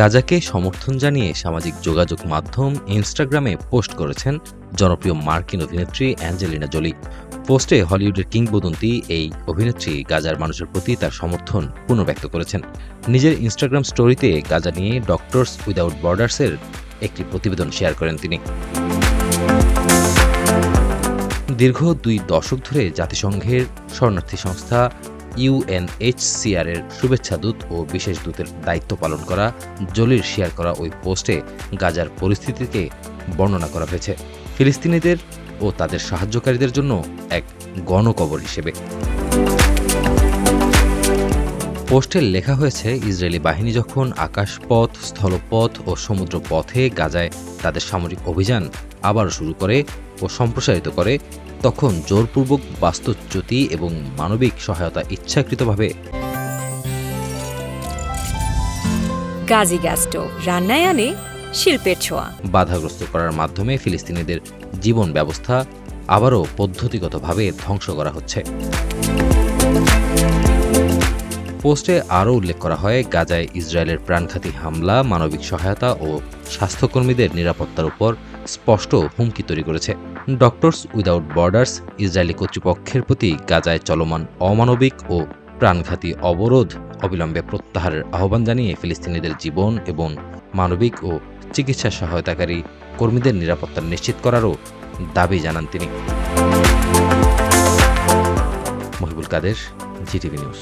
গাজাকে সমর্থন জানিয়ে সামাজিক যোগাযোগ মাধ্যম ইনস্টাগ্রামে পোস্ট করেছেন জনপ্রিয় মার্কিন অভিনেত্রী অ্যাঞ্জেলিনা জোলি। পোস্টে হলিউডের কিংবদন্তি এই অভিনেত্রী গাজার মানুষের প্রতি তার সমর্থন পুনর্ব্যক্ত করেছেন। নিজের ইনস্টাগ্রাম স্টোরিতে গাজা নিয়ে ডক্টরস উইদাউট বর্ডার্সের একটি প্রতিবেদন শেয়ার করেন তিনি। দীর্ঘ দুই দশক ধরে জাতিসংঘের শরণার্থী সংস্থা ইউএনএইচসিআর এর শুভেচ্ছা দূত ও বিশেষ দূতের দায়িত্ব পালন করা জলির শেয়ার করা ওই পোস্টে গাজার পরিস্থিতিকে বর্ণনা করা হয়েছে। ফিলিস্তিনিদের ও তাদের সাহায্যকারীদের জন্য এক গণকবর হিসেবে। পোস্টে লেখা হয়েছে ইসরায়েলি বাহিনী যখন আকাশপথ স্থলপথ ও সমুদ্র পথে গাজায় তাদের সামরিক অভিযান আবার শুরু করে ও সম্প্রসারিত করে তখন জোরপূর্বক বাস্তুচ্যুতি এবং মানবিক সহায়তা ইচ্ছাকৃতভাবে গাজী রান্নায় আনে শিল্পের ছোঁয়া। বাধাগ্রস্ত করার মাধ্যমে ফিলিস্তিনিদের জীবন ব্যবস্থা আবারও পদ্ধতিগতভাবে ধ্বংস করা হচ্ছে। পোস্টে আরও উল্লেখ করা হয়, গাজায় ইসরায়েলের প্রাণঘাতী হামলা, মানবিক সহায়তা ও স্বাস্থ্যকর্মীদের নিরাপত্তার উপর স্পষ্ট হুমকি তৈরি করেছে। ডক্টরস উইদাউট বর্ডার্স ইসরায়েলি কর্তৃপক্ষের প্রতি গাজায় চলমান অমানবিক ও প্রাণঘাতী অবরোধ অবিলম্বে প্রত্যাহারের আহ্বান জানিয়ে ফিলিস্তিনিদের জীবন এবং মানবিক ও চিকিৎসা সহায়তাকারী কর্মীদের নিরাপত্তা নিশ্চিত করারও দাবি জানান তিনি। Mohibul Kader GTV news.